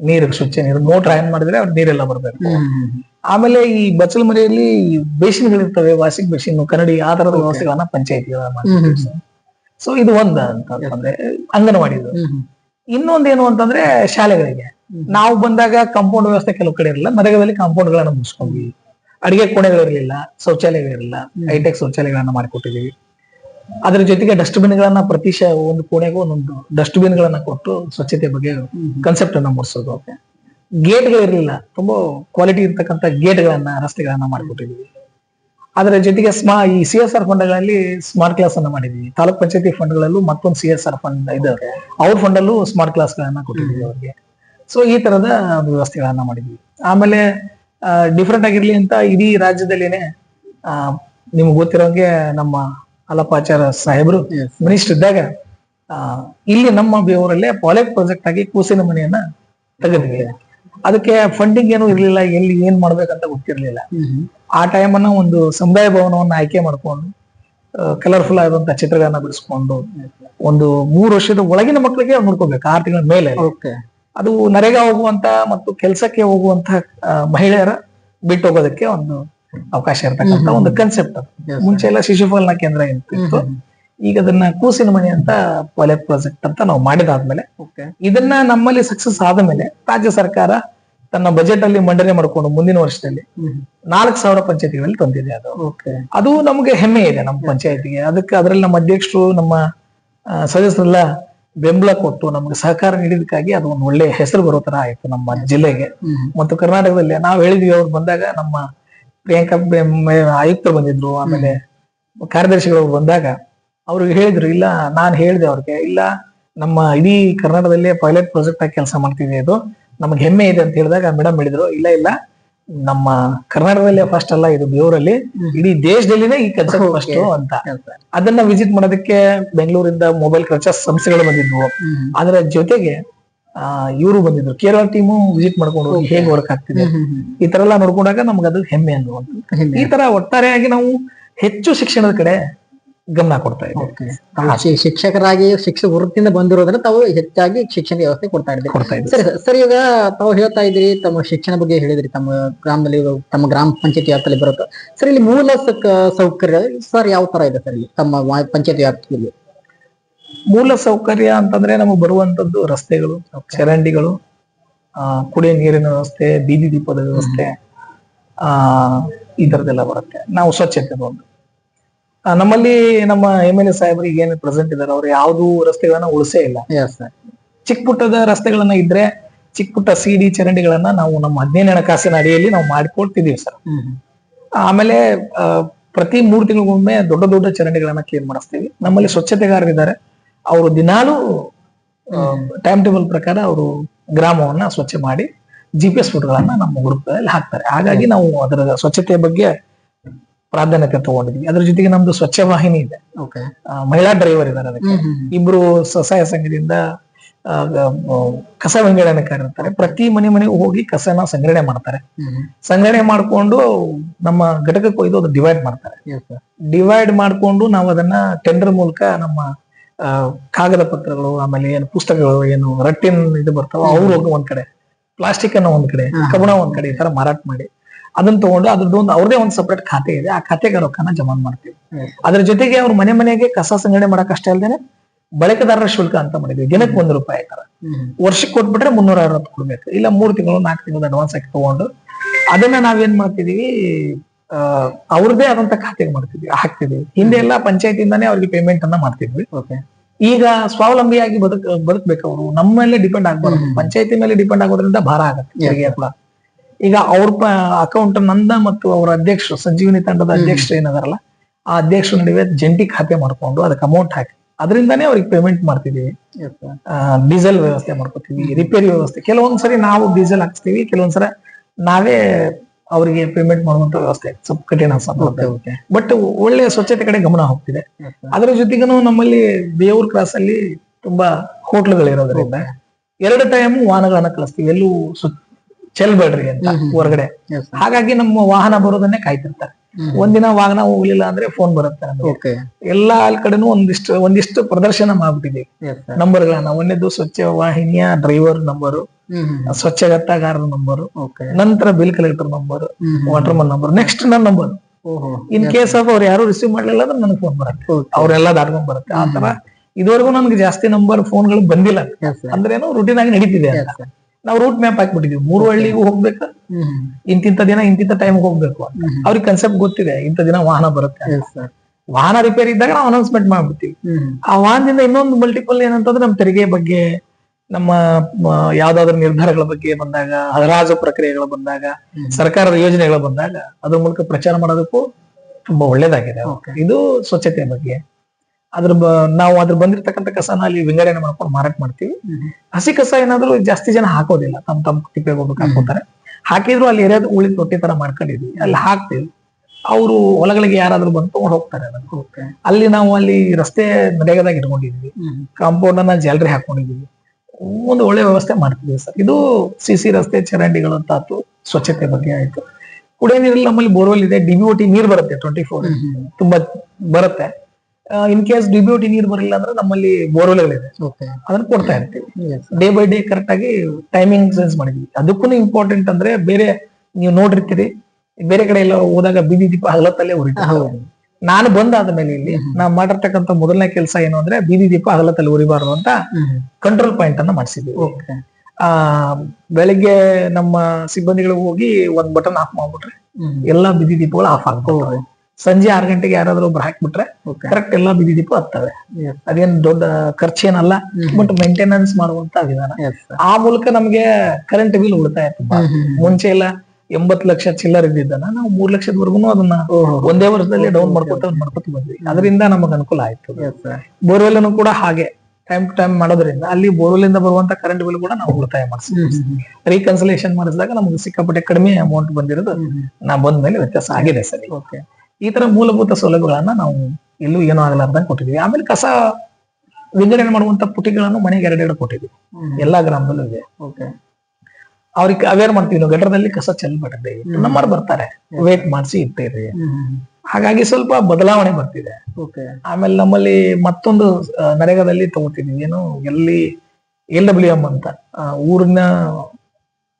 ನೀರು ಸ್ವಚ್ಛ ನೀರು ಮೋಟರ್ ಆನ್ ಮಾಡಿದ್ರೆ ಅವ್ರ ನೀರೆಲ್ಲ ಬರ್ಬೇಕು. ಆಮೇಲೆ ಈ ಬಚ್ಚಲ ಮನೆಯಲ್ಲಿ ಬೇಸಿನ್ಗಳಿರ್ತವೆ ವಾಷಿಂಗ್ ಬೇಸಿನ್ ಕನ್ನಡಿ ಆ ತರದ ವ್ಯವಸ್ಥೆಗಳನ್ನ ಪಂಚಾಯತಿ ಸೊ ಇದು ಒಂದ್ ಅಂತಂದ್ರೆ ಅಂಗನವಾಡಿದು. ಇನ್ನೊಂದೇನು ಅಂತಂದ್ರೆ ಶಾಲೆಗಳಿಗೆ. ನಾವು ಬಂದಾಗ ಕಾಂಪೌಂಡ್ ವ್ಯವಸ್ಥೆ ಕೆಲವು ಕಡೆ ಇರಲಿಲ್ಲ. ಮದಗದಲ್ಲಿ ಕಾಂಪೌಂಡ್ಗಳನ್ನ ಮುಗಿಸ್ಕೊಂಡ್ವಿ. ಅಡಿಗೆ ಕೋಣೆಗಳಿರಲಿಲ್ಲ ಶೌಚಾಲಯಗಳಿರಲಿಲ್ಲ ಹೈಟೆಕ್ ಶೌಚಾಲಯಗಳನ್ನ ಮಾಡಿಕೊಟ್ಟಿದೀವಿ. ಅದ್ರ ಜೊತೆಗೆ ಡಸ್ಟ್ಬಿನ್ ಗಳನ್ನ ಪ್ರತಿ ಒಂದು ಕೋಣೆಗೂ ಒಂದೊಂದು ಡಸ್ಟ್ಬಿನ್ ಗಳನ್ನ ಕೊಟ್ಟು ಸ್ವಚ್ಛತೆ ಬಗ್ಗೆ ಕನ್ಸೆಪ್ಟ್ ಅನ್ನ ಮೂಡಿಸೋದು. ಗೇಟ್ಗಳಿರಲಿಲ್ಲ ತುಂಬಾ ಕ್ವಾಲಿಟಿ ಇರ್ತಕ್ಕಂಥ ಗೇಟ್ಗಳನ್ನ ರಸ್ತೆಗಳನ್ನ ಮಾಡಿಕೊಟ್ಟಿದೀವಿ. ಅದರ ಜೊತೆಗೆ ಸ್ಮಾ ಈ ಸಿ ಎಸ್ ಆರ್ ಫಂಡ್ಗಳಲ್ಲಿ ಸ್ಮಾರ್ಟ್ ಕ್ಲಾಸ್ ಅನ್ನ ಮಾಡಿದ್ವಿ. ತಾಲೂಕ್ ಪಂಚಾಯತಿ ಫಂಡ್ಗಳಲ್ಲೂ ಮತ್ತೊಂದು ಸಿ ಎಸ್ ಆರ್ ಫಂಡ್ ಇದೆ. ಅವ್ರ ಫಂಡಲ್ಲೂ ಸ್ಮಾರ್ಟ್ ಕ್ಲಾಸ್ ಗಳನ್ನ ಕೊಟ್ಟಿದ್ವಿ ಅವ್ರಿಗೆ. ಸೊ ಈ ತರದ ಒಂದು ವ್ಯವಸ್ಥೆಗಳನ್ನ ಮಾಡಿದ್ವಿ. ಆಮೇಲೆ ಡಿಫ್ರೆಂಟ್ ಆಗಿರ್ಲಿ ಅಂತ ಇಡೀ ರಾಜ್ಯದಲ್ಲಿನೇ ಆ, ನಿಮ್ಗೆ ಗೊತ್ತಿರೋಂಗೆ ನಮ್ಮ ಅಲಪಾಚಾರ ಸಾಹೇಬರು. ಮಿನಿಸ್ಟರ್ ಇದ್ದಾಗ ಇಲ್ಲಿ ನಮ್ಮ ಬೇವರಲ್ಲೇ ಪಾಲೆಕ್ ಪ್ರಾಜೆಕ್ಟ್ ಆಗಿ ಕೂಸಿನ ಮನೆಯನ್ನ ತೆಗೆದ್ವಿ. ಅದಕ್ಕೆ ಫಂಡಿಂಗ್ ಏನು ಇರ್ಲಿಲ್ಲ ಎಲ್ಲಿ ಏನ್ ಮಾಡ್ಬೇಕಂತ ಗೊತ್ತಿರ್ಲಿಲ್ಲ. ಆ ಟೈಮನ್ನ ಒಂದು ಸಮುದಾಯ ಭವನವನ್ನ ಆಯ್ಕೆ ಮಾಡ್ಕೊಂಡು ಕಲರ್ಫುಲ್ ಆದಂತ ಚಿತ್ರಗಳನ್ನ ಬಿಡಿಸ್ಕೊಂಡು ಒಂದು ಮೂರು ವರ್ಷದ ಒಳಗಿನ ಮಕ್ಕಳಿಗೆ ನೋಡ್ಕೋಬೇಕು ಆರು ತಿಂಗಳ ಮೇಲೆ. ಅದು ನರೇಗಾ ಹೋಗುವಂತ ಮತ್ತು ಕೆಲಸಕ್ಕೆ ಹೋಗುವಂತ ಮಹಿಳೆಯರ ಬಿಟ್ಟು ಹೋಗೋದಕ್ಕೆ ಒಂದು ಅವಕಾಶ ಇರತಕ್ಕಂತ ಒಂದು ಕನ್ಸೆಪ್ಟ್ ಮುಂಚೆ ಎಲ್ಲ ಶಿಶುಪಾಲನ ಕೇಂದ್ರ ಇತ್ತು ಈಗ ಅದನ್ನ ಕೂಸಿನ ಮನೆ ಅಂತ ಪೈಲಟ್ ಪ್ರಾಜೆಕ್ಟ್ ಅಂತ ನಾವು ಮಾಡಿದಾದ್ಮೇಲೆ ಇದನ್ನ ನಮ್ಮಲ್ಲಿ ಸಕ್ಸಸ್ ಆದ ಮೇಲೆ ರಾಜ್ಯ ಸರ್ಕಾರ ತನ್ನ ಬಜೆಟ್ ಅಲ್ಲಿ ಮಂಡನೆ ಮಾಡ್ಕೊಂಡು ಮುಂದಿನ ವರ್ಷದಲ್ಲಿ ನಾಲ್ಕು ಸಾವಿರ ಪಂಚಾಯತಿಗಳಲ್ಲಿ ತಂದಿದೆ ಅದು. ಅದು ನಮಗೆ ಹೆಮ್ಮೆ ಇದೆ ನಮ್ಮ ಪಂಚಾಯತಿಗೆ. ಅದಕ್ಕೆ ಅದರಲ್ಲಿ ನಮ್ಮ ಅಧ್ಯಕ್ಷರು ನಮ್ಮ ಸದಸ್ಯರೆಲ್ಲ ಬೆಂಬಲ ಕೊಟ್ಟು ನಮ್ಗೆ ಸಹಕಾರ ನೀಡಿದಕ್ಕಾಗಿ ಅದು ಒಂದು ಒಳ್ಳೆ ಹೆಸರು ಬರೋ ತರ ಆಯ್ತು ನಮ್ಮ ಜಿಲ್ಲೆಗೆ. ಮತ್ತು ಕರ್ನಾಟಕದಲ್ಲಿ ನಾವು ಹೇಳಿದ್ವಿ ಅವ್ರು ಬಂದಾಗ ನಮ್ಮ ಪ್ರಿಯಾಂಕಾ ಆಯುಕ್ತರು ಬಂದಿದ್ರು ಆಮೇಲೆ ಕಾರ್ಯದರ್ಶಿಗಳು ಬಂದಾಗ ಅವ್ರಿಗೆ ಹೇಳಿದ್ರು ಇಲ್ಲ ನಾನ್ ಹೇಳಿದೆ ಅವ್ರಿಗೆ ಇಲ್ಲ ನಮ್ಮ ಇಡೀ ಕರ್ನಾಟಕದಲ್ಲಿ ಪೈಲಟ್ ಪ್ರಾಜೆಕ್ಟ್ ಆಗಿ ಕೆಲಸ ಮಾಡ್ತಿದೆ ಇದು ನಮ್ಗೆ ಹೆಮ್ಮೆ ಇದೆ ಅಂತ ಹೇಳಿದಾಗ ಮೇಡಮ್ ಹೇಳಿದ್ರು ಇಲ್ಲ ಇಲ್ಲ ನಮ್ಮ ಕರ್ನಾಟಕದಲ್ಲೇ ಫಸ್ಟ್ ಅಲ್ಲ ಇದು ಬೆಂಗಳೂರಲ್ಲಿ. ಇಡೀ ದೇಶದಲ್ಲಿನೇ ಈ ಕನ್ಸೆಪ್ಟ್ ಫಸ್ಟ್ ಅಂತ. ಅದನ್ನ ವಿಸಿಟ್ ಮಾಡೋದಕ್ಕೆ ಬೆಂಗಳೂರಿಂದ ಮೊಬೈಲ್ ಕ್ರಚಸ್ ಸಂಸ್ಥೆಗಳು ಬಂದಿದ್ವು. ಅದರ ಜೊತೆಗೆ ಆ ಇವರು ಬಂದಿದ್ರು. ಕೇರಳ ಟೀಮು ವಿಸಿಟ್ ಮಾಡ್ಕೊಂಡು ಹೋಗಿ ಹೇಗೆ ವರ್ಕ್ ಆಗ್ತಿದೆ. ಈ ತರ ಎಲ್ಲ ನೋಡ್ಕೊಂಡಾಗ ನಮ್ಗೆ ಅದು ಹೆಮ್ಮೆ ಅನ್ನುವಂಥ ಈ ತರ ಒಟ್ಟಾರೆಯಾಗಿ ನಾವು ಹೆಚ್ಚು ಶಿಕ್ಷಣದ ಕಡೆ ಗಮನ ಕೊಡ್ತಾ ಇದ್ದಾರೆ ಶಿಕ್ಷಕರಾಗಿ ಶಿಕ್ಷಕ ವೃತ್ತಿಯಿಂದ ಬಂದಿರೋದ್ರಿಂದ ತಾವು ಹೆಚ್ಚಾಗಿ ಶಿಕ್ಷಣ ವ್ಯವಸ್ಥೆ ಕೊಡ್ತಾ ಇದ್ದೀವಿ ಕೊಡ್ತಾ ಇದ್ದೀವಿ ಸರಿ ಸರ್ ಈಗ ತಾವು ಹೇಳ್ತಾ ಇದ್ರಿ ತಮ್ಮ ಶಿಕ್ಷಣ ಬಗ್ಗೆ ಹೇಳಿದ್ರಿ ತಮ್ಮ ಗ್ರಾಮದಲ್ಲಿ ತಮ್ಮ ಗ್ರಾಮ ಪಂಚಾಯತ್ ವ್ಯಾಪ್ತಿಯಲ್ಲಿ ಬರುತ್ತೆ ಸರ್ ಇಲ್ಲಿ ಮೂಲ ಸೌಕ- ಸೌಕರ್ಯ ಸರ್ ಯಾವ ತರ ಇದೆ ಸರ್ ಇಲ್ಲಿ ತಮ್ಮ ಪಂಚಾಯತ್ ವ್ಯಾಪ್ತಿಯಲ್ಲಿ? ಮೂಲ ಸೌಕರ್ಯ ಅಂತಂದ್ರೆ ನಮಗೆ ಬರುವಂತದ್ದು ರಸ್ತೆಗಳು ಚರಂಡಿಗಳು ಆ ಕುಡಿಯೋ ನೀರಿನ ವ್ಯವಸ್ಥೆ ಬೀದಿ ದೀಪದ ವ್ಯವಸ್ಥೆ ಆ ಈ ತರದೆಲ್ಲ ಬರುತ್ತೆ. ನಾವು ಸ್ವಚ್ಛತೆ ಆ, ನಮ್ಮಲ್ಲಿ ನಮ್ಮ ಎಂ ಎಲ್ ಎ ಸಾಹೇಬರಿಗೆ ಏನು ಪ್ರೆಸೆಂಟ್ ಇದ್ದಾರೆ ಅವ್ರು ಯಾವ್ದು ರಸ್ತೆಗಳನ್ನ ಉಳಿಸೇ ಇಲ್ಲ. ಚಿಕ್ಕ ಪುಟ್ಟದ ರಸ್ತೆಗಳನ್ನ ಇದ್ರೆ ಚಿಕ್ಕ ಪುಟ್ಟ ಸಿಡಿ ಚರಂಡಿಗಳನ್ನ ನಾವು ನಮ್ಮ ಹದಿನೈದು ಹಣಕಾಸಿನ ಅಡಿಯಲ್ಲಿ ನಾವು ಮಾಡ್ಕೊಳ್ತಿದೀವಿ ಸರ್ ಆಮೇಲೆ ಪ್ರತಿ ಮೂರು ತಿಂಗಳಿಗೊಮ್ಮೆ ದೊಡ್ಡ ದೊಡ್ಡ ಚರಂಡಿಗಳನ್ನ ಕ್ಲೀನ್ ಮಾಡಿಸ್ತೀವಿ. ನಮ್ಮಲ್ಲಿ ಸ್ವಚ್ಛತೆಗಾರರಿದ್ದಾರೆ ಅವರು ದಿನಾಲೂ ಟೈಮ್ ಟೇಬಲ್ ಪ್ರಕಾರ ಅವರು ಗ್ರಾಮವನ್ನ ಸ್ವಚ್ಛ ಮಾಡಿ ಜಿ ಪಿ ಎಸ್ ಫುಟ್ಗಳನ್ನ ನಮ್ಮ ಗ್ರೂಪ್ ಹಾಕ್ತಾರೆ. ಹಾಗಾಗಿ ನಾವು ಅದರ ಸ್ವಚ್ಛತೆಯ ಬಗ್ಗೆ ಪ್ರಾಧಾನ್ಯತೆ ತಗೊಂಡಿದ್ವಿ. ಅದ್ರ ಜೊತೆಗೆ ನಮ್ದು ಸ್ವಚ್ಛ ವಾಹಿನಿ ಇದೆ. ಮಹಿಳಾ ಡ್ರೈವರ್ ಇದ್ದಾರೆ ಅದಕ್ಕೆ. ಇಬ್ರು ಸ್ವಸಹಾಯ ಸಂಘದಿಂದ ಕಸ ವಿಂಗಡಣೆ ಕಸ ಪ್ರತಿ ಮನೆ ಮನೆಗೂ ಹೋಗಿ ಕಸನ ಸಂಗ್ರಹಣೆ ಮಾಡ್ತಾರೆ. ಸಂಗ್ರಹಣೆ ಮಾಡ್ಕೊಂಡು ನಮ್ಮ ಘಟಕಕ್ಕೆ ಒಯ್ದು ಅದು ಡಿವೈಡ್ ಮಾಡ್ತಾರೆ. ಡಿವೈಡ್ ಮಾಡ್ಕೊಂಡು ನಾವು ಅದನ್ನ ಟೆಂಡರ್ ಮೂಲಕ ನಮ್ಮ ಕಾಗದ ಪತ್ರಗಳು ಆಮೇಲೆ ಏನು ಪುಸ್ತಕಗಳು ಏನು ರಟ್ಟಿನ ಇದು ಬರ್ತಾವ ಅವ್ರು ಹೋಗಿ ಒಂದ್ ಕಡೆ ಪ್ಲಾಸ್ಟಿಕ್ ಅನ್ನ ಒಂದ್ ಕಡೆ ಕಬ್ಬಣ ಒಂದ್ ಕಡೆ ಈ ತರ ಮಾರಾಟ ಮಾಡಿ. ಅದನ್ನ ತಗೊಂಡು ಅದ್ರದ್ದು ಒಂದು ಅವ್ರದೇ ಒಂದು ಸಪರೇಟ್ ಖಾತೆ ಇದೆ. ಆ ಖಾತೆಗೆ ರೊಕ್ಕನ ಜಮಾ ಮಾಡ್ತೀವಿ. ಅದ್ರ ಜೊತೆಗೆ ಅವ್ರ ಮನೆ ಮನೆಗೆ ಕಸ ಸಂಗ್ರಹಣೆ ಮಾಡಕ್ ಅಷ್ಟೇ ಅಲ್ದೇನೆ ಬಳಕೆದಾರರ ಶುಲ್ಕ ಅಂತ ಮಾಡಿದ್ವಿ. ದಿನಕ್ಕೆ ಒಂದು ರೂಪಾಯಿ ತರ ವರ್ಷಕ್ಕೆ ಕೊಟ್ಬಿಟ್ರೆ ಮುನ್ನೂರ ಅರವತ್ತು ಕೊಡ್ಬೇಕು. ಇಲ್ಲ ಮೂರ್ ತಿಂಗಳು ನಾಲ್ಕು ತಿಂಗಳು ಅಡ್ವಾನ್ಸ್ ಆಗಿ ತಗೊಂಡು ಅದನ್ನ ನಾವೇನ್ ಮಾಡ್ತಿದೀವಿ ಆ, ಅವ್ರದ್ದೇ ಆದಂತ ಖಾತೆಗೆ ಮಾಡ್ತಿದ್ವಿ ಹಾಕ್ತಿದ್ವಿ. ಹಿಂದೆ ಎಲ್ಲ ಪಂಚಾಯತಿಂದಾನೇ ಅವ್ರಿಗೆ ಪೇಮೆಂಟ್ ಅನ್ನ ಮಾಡ್ತಿದ್ವಿ. ಈಗ ಸ್ವಾವಲಂಬಿಯಾಗಿ ಬದುಕ್ ಬದುಕ್ಬೇಕು ಅವರು. ನಮ್ಮ ಮೇಲೆ ಡಿಪೆಂಡ್ ಆಗ್ಬಾರ್ದು ಪಂಚಾಯತಿ ಮೇಲೆ ಡಿಪೆಂಡ್ ಆಗೋದ್ರಿಂದ ಭಾರ ಆಗುತ್ತೆ. ಅಥವಾ ಕೂಡ. ಈಗ ಅವ್ರ ಅಕೌಂಟ್ ನಂದ ಮತ್ತು ಅವರ ಅಧ್ಯಕ್ಷರು ಸಂಜೀವಿನಿ ತಂಡದ ಅಧ್ಯಕ್ಷರು ಏನದಾರಲ್ಲ ಆ ಅಧ್ಯಕ್ಷರ ನಡುವೆ ಜಂಟಿ ಖಾತೆ ಮಾಡ್ಕೊಂಡು ಅದಕ್ಕೆ ಅಮೌಂಟ್ ಹಾಕಿ ಅದರಿಂದಾನೇ ಅವ್ರಿಗೆ ಪೇಮೆಂಟ್ ಮಾಡ್ತಿದೀವಿ. ಡೀಸೆಲ್ ವ್ಯವಸ್ಥೆ ಮಾಡ್ಕೋತೀವಿ ರಿಪೇರಿ ವ್ಯವಸ್ಥೆ. ಕೆಲವೊಂದ್ಸರಿ ನಾವು ಡೀಸೆಲ್ ಹಾಕ್ಸ್ತೀವಿ ಕೆಲವೊಂದ್ಸರ ನಾವೇ ಅವರಿಗೆ ಪೇಮೆಂಟ್ ಮಾಡುವಂತ ವ್ಯವಸ್ಥೆ. ಸ್ವಲ್ಪ ಕಠಿಣ ಬಟ್ ಒಳ್ಳೆ ಸ್ವಚ್ಛತೆ ಕಡೆ ಗಮನ ಹೋಗ್ತಿದೆ. ಅದರ ಜೊತೆಗೂ ನಮ್ಮಲ್ಲಿ ಬೇವೂರ್ ಕ್ರಾಸ್ ಅಲ್ಲಿ ತುಂಬಾ ಹೋಟ್ಲುಗಳಿರೋದ್ರಿಂದ ಎರಡು ಟೈಮ್ ವಾಹನಗಳನ್ನ ಕಳಿಸ್ತೀವಿ. ಎಲ್ಲೂ ಚೆಲ್ಬೇಡ್ರಿ ಅಂತ ಹೊರಗಡೆ. ಹಾಗಾಗಿ ನಮ್ಮ ವಾಹನ ಬರೋದನ್ನೇ ಕಾಯ್ತಿರ್ತಾರೆ. ಒಂದಿನ ವಾಹನ ಹೋಗ್ಲಿಲ್ಲ ಅಂದ್ರೆ ಫೋನ್ ಬರುತ್ತೆ ಎಲ್ಲಾ ಎಲ್ಲಾ ಕಡೆನೂ ಒಂದಿಷ್ಟು ಒಂದಿಷ್ಟು ಪ್ರದರ್ಶನ ಸರ್ ನಂಬರ್ಗಳನ್ನ. ಒಂದೇದು ಸ್ವಚ್ಛ ವಾಹಿನಿಯ ಡ್ರೈವರ್ ನಂಬರು ಸ್ವಚ್ಛಗತ್ತಾಗಾರರ ನಂಬರು ನಂತರ bill collector number waterman number next ನನ್ನ ನಂಬರ್ ಇನ್ ಕೇಸ್ ಆಫ್ ಅವ್ರು ಯಾರು ರಿಸೀವ್ ಮಾಡ್ಲಿಲ್ಲ ಅಂದ್ರೆ ನನಗೆ ಫೋನ್ ಬರುತ್ತೆ. ಅವ್ರೆಲ್ಲ ದಾಟ್ಕೊಂಡ್ ಬರುತ್ತೆ. ಆತರ ತರ ಇದುವರೆಗೂ ನನ್ಗೆ ಜಾಸ್ತಿ ನಂಬರ್ ಫೋನ್ಗಳು ಬಂದಿಲ್ಲ. ಅಂದ್ರೆ ರುಟೀನ್ ಅಂದ್ರೇನು ರೂಟೀನ್ ಆಗಿ ನಡೀತಿದೆ ನಾವು ರೂಟ್ ಮ್ಯಾಪ್ ಹಾಕ್ಬಿಟ್ಟಿದೀವಿ. ಮೂರು ಹಳ್ಳಿಗೂ ಹೋಗ್ಬೇಕು. ಇಂತಿಂತ ದಿನ ಇಂತಿಂತ ಟೈಮ್ ಹೋಗ್ಬೇಕು. ಅವ್ರಿಗೆ ಕನ್ಸೆಪ್ಟ್ ಗೊತ್ತಿದೆ. ಇಂತ ದಿನ ವಾಹನ ಬರುತ್ತೆ ವಾಹನ ರಿಪೇರಿ ಇದ್ದಾಗ ನಾವು ಅನೌನ್ಸ್ಮೆಂಟ್ ಮಾಡ್ಬಿಡ್ತೀವಿ. ಆ ವಾಹನದಿಂದ ಇನ್ನೊಂದು ಮಲ್ಟಿಪಲ್ ಏನಂತಂದ್ರೆ ನಮ್ಮ ತೆರಿಗೆ ಬಗ್ಗೆ ನಮ್ಮ ಯಾವ್ದಾದ್ರು ನಿರ್ಧಾರಗಳ ಬಗ್ಗೆ ಬಂದಾಗ ಹರಾಜು ಪ್ರಕ್ರಿಯೆಗಳು ಬಂದಾಗ ಸರ್ಕಾರದ ಯೋಜನೆಗಳು ಬಂದಾಗ ಅದ್ರ ಮೂಲಕ ಪ್ರಚಾರ ಮಾಡೋದಕ್ಕೂ ತುಂಬಾ ಒಳ್ಳೇದಾಗಿದೆ. ಇದು ಸ್ವಚ್ಛತೆ ಬಗ್ಗೆ. ಅದ್ರ ಬ ನಾವು ಅದ್ರ ಬಂದಿರ್ತಕ್ಕಂಥ ಕಸನ ಅಲ್ಲಿ ವಿಂಗಡಣೆ ಮಾಡ್ಕೊಂಡು ಮಾರಾಟ ಮಾಡ್ತೀವಿ. ಹಸಿ ಕಸ ಏನಾದ್ರು ಜಾಸ್ತಿ ಜನ ಹಾಕೋದಿಲ್ಲ. ತಮ್ಮ ತಮ್ಮ ತಿಪ್ಪೆ ಹೋಗ್ಬೇಕು ಹಾಕೋತಾರೆ ಹಾಕಿದ್ರು ಅಲ್ಲಿ ಏರಿಯಾದ ಉಳಿದ ತೊಟ್ಟಿ ತರ ಮಾಡ್ಕೊಂಡಿದ್ವಿ. ಅಲ್ಲಿ ಹಾಕ್ತೀವಿ. ಅವರು ಹೊಲಗಳಿಗೆ ಯಾರಾದ್ರೂ ಬಂದು ತಗೊಂಡು ಹೋಗ್ತಾರೆ ಅದನ್ನು. ಅಲ್ಲಿ ನಾವು ಅಲ್ಲಿ ರಸ್ತೆ ನಡೆಯದಾಗ ಇಟ್ಕೊಂಡಿದ್ವಿ. ಕಾಂಪೌಂಡ್ ಅನ್ನ ಜಾಲರಿ ಹಾಕೊಂಡಿದ್ವಿ. ಒಂದು ಒಳ್ಳೆ ವ್ಯವಸ್ಥೆ ಮಾಡ್ತಿದ್ವಿ ಸರ್. ಇದು ಸಿ ಸಿ ರಸ್ತೆ ಚರಂಡಿಗಳು ಅಂತ ಆಯ್ತು. ಸ್ವಚ್ಛತೆ ಬಗ್ಗೆ ಆಯ್ತು. ಕುಡಿಯೋ ನೀರಲ್ಲಿ ನಮ್ಮಲ್ಲಿ ಬೋರ್ವೆಲ್ ಇದೆ. ಡಿಬಿಒಟಿ ನೀರ್ ಬರುತ್ತೆ ಟ್ವೆಂಟಿ ಫೋರ್ ತುಂಬಾ ಬರುತ್ತೆ. ಇನ್ ಕೇಸ್ ಡಿಬ್ಯೂಟಿ ನೀರ್ ಬರಲಿಲ್ಲ ಅಂದ್ರೆ ನಮ್ಮಲ್ಲಿ ಬೋರ್ವೆಲ್ಗಳಿದೆ. ಅದನ್ನ ಕೊಡ್ತಾ ಇರ್ತೀವಿ. ಡೇ ಬೈ ಡೇ ಕರೆಕ್ಟ್ ಆಗಿ ಟೈಮಿಂಗ್ ಸೆನ್ಸ್ ಮಾಡಿದ್ವಿ ಅದಕ್ಕೂ ಇಂಪಾರ್ಟೆಂಟ್ ಅಂದ್ರೆ ಬೇರೆ ನೀವು ನೋಡಿರ್ತೀರಿ ಬೇರೆ ಕಡೆ ಎಲ್ಲ ಹೋದಾಗ ಬೀದಿ ದೀಪ ಹಗಲತ್ತಲ್ಲೇ ಉರಿತಾರೆ ನಾನು ಬಂದಾದ ಮೇಲೆ ಇಲ್ಲಿ ನಾವು ಮಾಡಿರ್ತಕ್ಕಂಥ ಮೊದಲನೇ ಕೆಲಸ ಏನು ಅಂದ್ರೆ ಬೀದಿ ದೀಪ ಹಗಲತ್ತಲ್ಲಿ ಉರಿಬಾರ್ದು ಅಂತ ಕಂಟ್ರೋಲ್ ಪಾಯಿಂಟ್ ಅನ್ನ ಮಾಡಿಸಿದ್ವಿ. ಓಕೆ ಆ ಬೆಳಿಗ್ಗೆ ನಮ್ಮ ಸಿಬ್ಬಂದಿಗಳು ಹೋಗಿ ಒಂದ್ ಬಟನ್ ಆಫ್ ಮಾಡ್ಬಿಟ್ರೆ ಎಲ್ಲಾ ಬೀದಿ ದೀಪಗಳು ಆಫ್ ಆಗ್ತವೆ ಸಂಜೆ ಆರು ಗಂಟೆಗೆ ಯಾರಾದ್ರೂ ಒಬ್ರು ಹಾಕ್ಬಿಟ್ರೆ ಕರೆಕ್ಟ್ ಎಲ್ಲಾ ಬಿದ್ದಿ ದೀಪ ಹತ್ತವೆ ಅದೇನ್ ದೊಡ್ಡ ಖರ್ಚೇನಲ್ಲ. ಬಟ್ ಮೇಂಟೆನೆನ್ಸ್ ಮಾಡುವಂತ ವಿಧಾನ. ಆ ಮೂಲಕ ನಮ್ಗೆ ಕರೆಂಟ್ ಬಿಲ್ ಉಳಿತಾಯ ಮುಂಚೆ ಎಲ್ಲ ಎಂಬತ್ ಲಕ್ಷ ಚಿಲ್ಲರ್ ಇದ್ದಿದ್ದನ್ನ ನಾವು ಮೂರ್ ಲಕ್ಷದವರೆಗೂ ಅದನ್ನ ಒಂದೇ ವರ್ಷದಲ್ಲಿ ಡೌನ್ ಮಾಡ್ಕೊತ ಮಾಡ್ಕೊತ ಬಂದ್ವಿ. ಅದರಿಂದ ನಮಗ್ ಅನುಕೂಲ ಆಯ್ತು. ಬೋರ್ವೆಲ್ ಅನ್ನು ಕೂಡ ಹಾಗೆ. ಟೈಮ್ ಟು ಟೈಮ್ ಮಾಡೋದ್ರಿಂದ ಅಲ್ಲಿ ಬೋರ್ವೆಲ್ ಇಂದ ಬರುವಂತ ಕರೆಂಟ್ ಬಿಲ್ ಕೂಡ ನಾವು ಉಳಿತಾಯ ಮಾಡಿಸ್ತೀವಿ ರೀಕನ್ಸಲೇಷನ್ ಮಾಡಿಸಿದಾಗ ನಮ್ಗೆ ಸಿಕ್ಕಾಪಟ್ಟೆ ಕಡಿಮೆ ಅಮೌಂಟ್ ಬಂದಿರೋದು ನಾ ಬಂದ್ಮೇಲೆ ವ್ಯತ್ಯಾಸ ಆಗಿದೆ ಸರಿ. ಓಕೆ ಈ ತರ ಮೂಲಭೂತ ಸೌಲಭ್ಯಗಳನ್ನ ನಾವು ಎಲ್ಲೂ ಏನೂ ಆಗಲಾರ್ದಂಗೆ ಕೊಟ್ಟಿದ್ವಿ. ಆಮೇಲೆ ಕಸ ವಿಂಗಡಣೆ ಮಾಡುವಂತ ಪುಟಿಗಳನ್ನು ಮನೆಗೆ ಎರಡೆರಡು ಕೊಟ್ಟಿದ್ವಿ. ಎಲ್ಲಾ ಗ್ರಾಮದಲ್ಲೂ ಇದೆ. ಅವ್ರಿಗೆ ಅವೇರ್ ಮಾಡ್ತೀವಿ ನಾವು ಗಟರದಲ್ಲಿ ಕಸ ಚೆಲ್ಬೇಡ್ರಿ ನಮ್ಮರು ಬರ್ತಾರೆ. ವೇಟ್ ಮಾಡಿಸಿ ಇಟ್ಟೇರಿ. ಹಾಗಾಗಿ ಸ್ವಲ್ಪ ಬದಲಾವಣೆ ಬರ್ತಿದೆ. ಆಮೇಲೆ ನಮ್ಮಲ್ಲಿ ಮತ್ತೊಂದು ನರೇಗಾದಲ್ಲಿ ತಗೋತಿದ್ವಿ. ಏನು ಎಲ್ಲಿ ಎಲ್ ಡಬ್ಲ್ಯೂ ಎಂ ಅಂತ. ಊರಿನ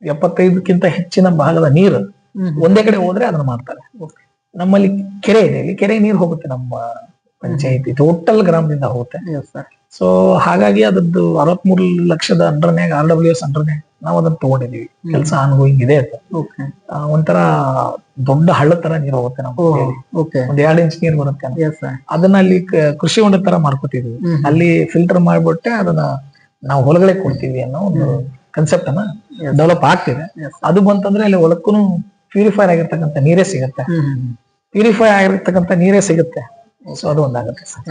ಎಪ್ಪತ್ತೈದಕ್ಕಿಂತ ಹೆಚ್ಚಿನ ಭಾಗದ ನೀರು ಒಂದೇ ಕಡೆ ಹೋದ್ರೆ ಅದನ್ನ ಮಾಡ್ತಾರೆ. ನಮ್ಮಲ್ಲಿ ಕೆರೆ ಇದೆ. ಇಲ್ಲಿ ಕೆರೆ ನೀರು ಹೋಗುತ್ತೆ ನಮ್ಮ ಪಂಚಾಯತಿ. ಟೋಟಲ್ ಗ್ರಾಮದಿಂದ ಹೋಗುತ್ತೆ. ಸೊ ಹಾಗಾಗಿ ಅದದ್ದು ಅರವತ್ಮೂರು ಲಕ್ಷದ ಅಂಡರ್ನ್ಯಾಗ ಆರ್ ಡಬ್ಲ್ಯೂ ಎಸ್ ಅಂಡರ್ನ್ಯಾಗ ನಾವು ಅದನ್ನ ತಗೊಂಡಿದೀವಿ. ಕೆಲಸ ಅನ್ಗೋಯಿಂಗ್ ಇದೆ ಅದು. ಒಂಥರ ದೊಡ್ಡ ಹಳ್ಳ ತರ ನೀರು ಹೋಗುತ್ತೆ ಒಂದ್ ಎರಡ್ ಇಂಚ್ ನೀರು ಬರುತ್ತೆ ಅದನ್ನ ಅಲ್ಲಿ ಕೃಷಿ ಹೊಂಡ ತರ ಮಾಡ್ಕೊತಿದ್ವಿ. ಅಲ್ಲಿ ಫಿಲ್ಟರ್ ಮಾಡ್ಬಿಟ್ಟೆ ಅದನ್ನ ನಾವು ಹೊಲಗಳೇ ಕೊಡ್ತೀವಿ ಅನ್ನೋ ಒಂದು ಕನ್ಸೆಪ್ಟ್ ಅನ್ನ ಡೆವಲಪ್ ಆಗ್ತಿದೆ. ಅದು ಬಂತಂದ್ರೆ ಅಲ್ಲಿ ಹೊಲಕ್ಕೂ ಪ್ಯೂರಿಫೈರ್ ಆಗಿರ್ತಕ್ಕಂಥ ನೀರೇ ಸಿಗುತ್ತೆ. ಪ್ಯೂರಿಫೈ ಆಗಿರ್ತಕ್ಕಂಥ ನೀರೇ ಸಿಗುತ್ತೆ. ಸೊ ಅದು ಒಂದಾಗುತ್ತೆ ಸರ್.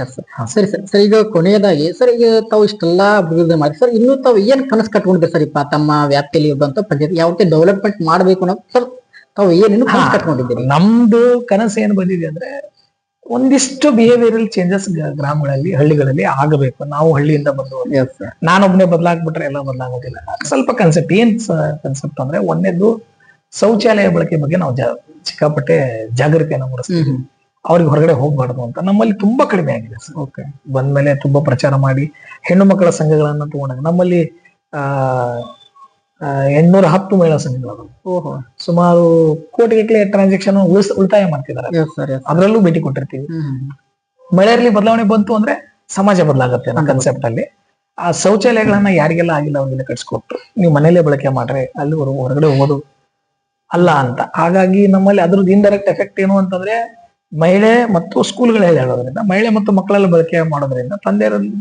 ಸರ್ ಸರಿ. ಸರ್ ಈಗ ಕೊನೆಯದಾಗಿ ಸರ್ ಈಗ ತಾವು ಇಷ್ಟೆಲ್ಲ ಅಭಿವೃದ್ಧಿ ಮಾಡಿ ಸರ್ ಇನ್ನೂ ತಾವು ಏನ್ ಕನಸು ಕಟ್ಕೊಂಡಿದ್ದೀರಿ ಸರ್ ಇಪ್ಪ ತಮ್ಮ ವ್ಯಾಪ್ತಿಯಲ್ಲಿ ಇರುವಂತ ಪಂಚಾಯತ್ ಯಾವತ್ತೇ ಡೆವಲಪ್ಮೆಂಟ್ ಮಾಡಬೇಕು ಅನ್ನೋ ಸರ್ ತಾವು ಏನೇನು ಕನಸು ಕಟ್ಕೊಂಡಿದ್ದೀರಿ? ನಮ್ದು ಕನಸು ಏನ್ ಬಂದಿದೆ ಅಂದ್ರೆ ಒಂದಿಷ್ಟು ಬಿಹೇವಿಯರಲ್ ಚೇಂಜಸ್ ಗ್ರಾಮಗಳಲ್ಲಿ ಹಳ್ಳಿಗಳಲ್ಲಿ ಆಗಬೇಕು. ನಾವು ಹಳ್ಳಿಯಿಂದ ಬಂದು ನಾನೊಬ್ನೇ ಬದಲಾಗ್ಬಿಟ್ರೆ ಎಲ್ಲ ಬದಲಾಗೋದಿಲ್ಲ. ಸ್ವಲ್ಪ ಕನ್ಸೆಪ್ಟ್ ಏನ್ ಕನ್ಸೆಪ್ಟ್ ಅಂದ್ರೆ ಒಂದೇದು ಶೌಚಾಲಯ ಬಳಕೆ ಬಗ್ಗೆ ನಾವು ಸಿಕ್ಕಾಪಟ್ಟೆ ಜಾಗೃತಿಯನ್ನು ಮೂಡಿಸ್ತೀವಿ. ಅವ್ರಿಗೆ ಹೊರಗಡೆ ಹೋಗ್ಬಾರ್ದು ಅಂತ ನಮ್ಮಲ್ಲಿ ತುಂಬಾ ಕಡಿಮೆ ಆಗಿದೆ ಸರ್. ಓಕೆ ಬಂದ್ಮೇಲೆ ತುಂಬಾ ಪ್ರಚಾರ ಮಾಡಿ ಹೆಣ್ಣು ಮಕ್ಕಳ ಸಂಘಗಳನ್ನ ತಗೊಂಡಾಗ ನಮ್ಮಲ್ಲಿ ಆ ಎಂಟ್ನೂರ ಹತ್ತು ಮಹಿಳಾ ಸಂಘಗಳು. ಸುಮಾರು ಕೋಟಿಗಟ್ಟಲೆ ಟ್ರಾನ್ಸಾಕ್ಷನ್ ಉಳಿತಾಯ ಮಾಡ್ತಿದ್ದಾರೆ. ಅದರಲ್ಲೂ ಭೇಟಿ ಕೊಟ್ಟಿರ್ತೀವಿ. ಮಹಿಳೆಯರಲ್ಲಿ ಬದಲಾವಣೆ ಬಂತು ಅಂದ್ರೆ ಸಮಾಜ ಬದಲಾಗುತ್ತೆ ಅನ್ನೋ ಕನ್ಸೆಪ್ಟ್ ಅಲ್ಲಿ. ಆ ಶೌಚಾಲಯಗಳನ್ನ ಯಾರಿಗೆಲ್ಲ ಆಗಿಲ್ಲ ಅವ್ರಿಗೆಲ್ಲ ಕಟ್ಸ್ಕೊಟ್ಟು ನೀವು ಮನೇಲೆ ಬಳಕೆ ಮಾಡ್ರೆ ಅಲ್ಲಿ ಹೊರಗಡೆ ಹೋಗೋದು ಅಲ್ಲ ಅಂತ. ಹಾಗಾಗಿ ನಮ್ಮಲ್ಲಿ ಅದ್ರದ್ದು ಇಂಡೈರೆಕ್ಟ್ ಎಫೆಕ್ಟ್ ಏನು ಅಂತಂದ್ರೆ ಮಹಿಳೆ ಮತ್ತು ಸ್ಕೂಲ್ಗಳು ಹೇಳೋದ್ರಿಂದ ಮಹಿಳೆ ಮತ್ತು ಮಕ್ಕಳಲ್ಲಿ ಬಳಕೆ ಮಾಡೋದ್ರಿಂದ ತಂದೆಯರಲ್ಲಿ